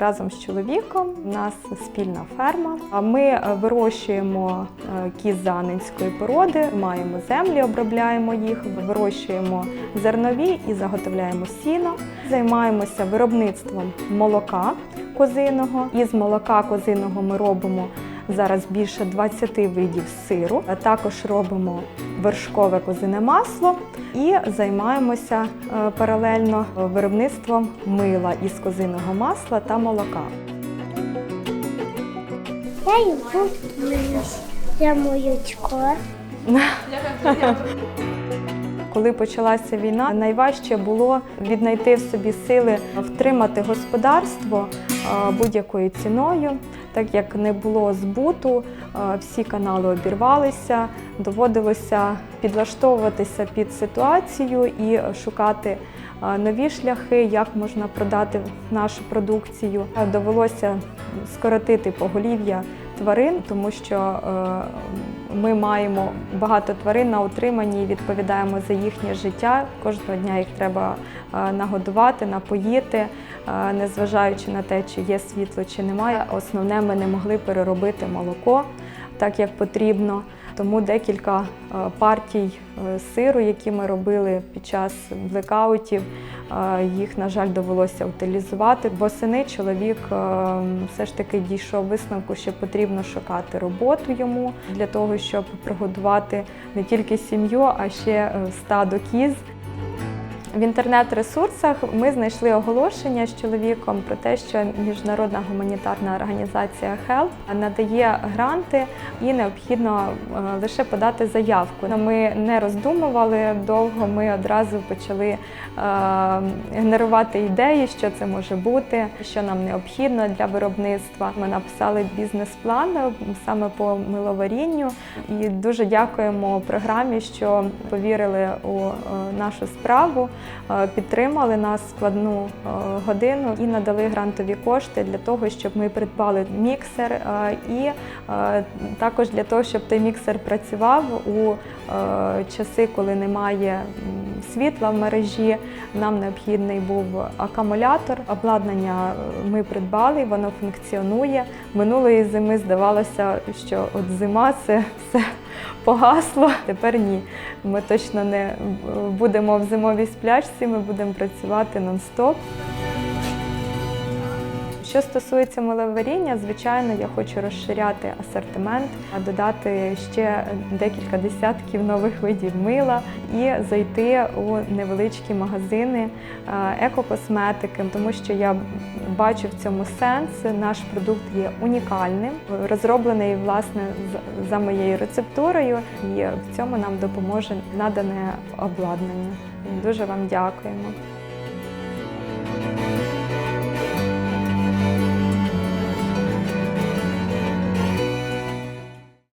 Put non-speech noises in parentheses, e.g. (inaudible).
Разом з чоловіком у нас спільна ферма. Ми е, вирощуємо е, кіз занинської породи, маємо землі, обробляємо їх, вирощуємо зернові і заготовляємо сіно. Займаємося виробництвом молока козиного. Із молока козиного ми робимо зараз більше 20 видів сиру. А Також робимо вершкове козине масло і займаємося е, паралельно виробництвом мила із козиного масла та молока. Я йду. Я молочко. Коли почалася війна, найважче було віднайти в собі сили втримати господарство е, будь-якою ціною, так як не було збуту, е, всі канали обірвалися, доводилося підлаштовуватися під ситуацію і шукати е, нові шляхи, як можна продати нашу продукцію. Е, Довелося скоротити поголів'я тварин, тому що ми маємо багато тварин на утриманні і відповідаємо за їхнє життя. Кожного дня їх треба е, нагодувати, напоїти, е, незважаючи на те, чи є світло, чи немає. Основне, ми не могли переробити молоко так, як потрібно. Тому декілька е, партій е, сиру, які ми робили під час блекаутів, е, їх, на жаль, довелося утилізувати. Восени чоловік е, все ж таки дійшов висновку, що потрібно шукати роботу йому для того, щоб прогодувати не тільки сім'ю, а ще стадо кіз. В інтернет-ресурсах ми знайшли оголошення з чоловіком про те, що міжнародна гуманітарна організація HELP надає гранти і необхідно е, лише подати заявку. Ну, Ми не роздумували довго. Ми одразу почали е, генерувати ідеї, що це може бути, що нам необхідно для виробництва. Ми написали бізнес-план е, саме по миловарінню і дуже дякуємо програмі, що повірили у нашу справу підтримали нас складну е, годину і надали грантові кошти для того, щоб ми придбали міксер, е, і е, також для того, щоб той міксер працював у е, часи, коли немає світла в мережі. Нам необхідний був акумулятор. Обладнання е, ми придбали, воно функціонує. Минулої зими здавалося, що от зима це все (laughs) погасло. Тепер ні. Ми точно не е, будемо в зимовій сплячці, ми будемо працювати нон-стоп. Що стосується миловаріння, звичайно, я хочу розширяти асортимент, додати ще декілька десятків нових видів мила і зайти у невеличкі магазини екокосметики, тому що я бачу в цьому сенс. Наш продукт є унікальним, розроблений власне за моєю рецептурою, і в цьому нам допоможе надане обладнання. Дуже вам дякуємо.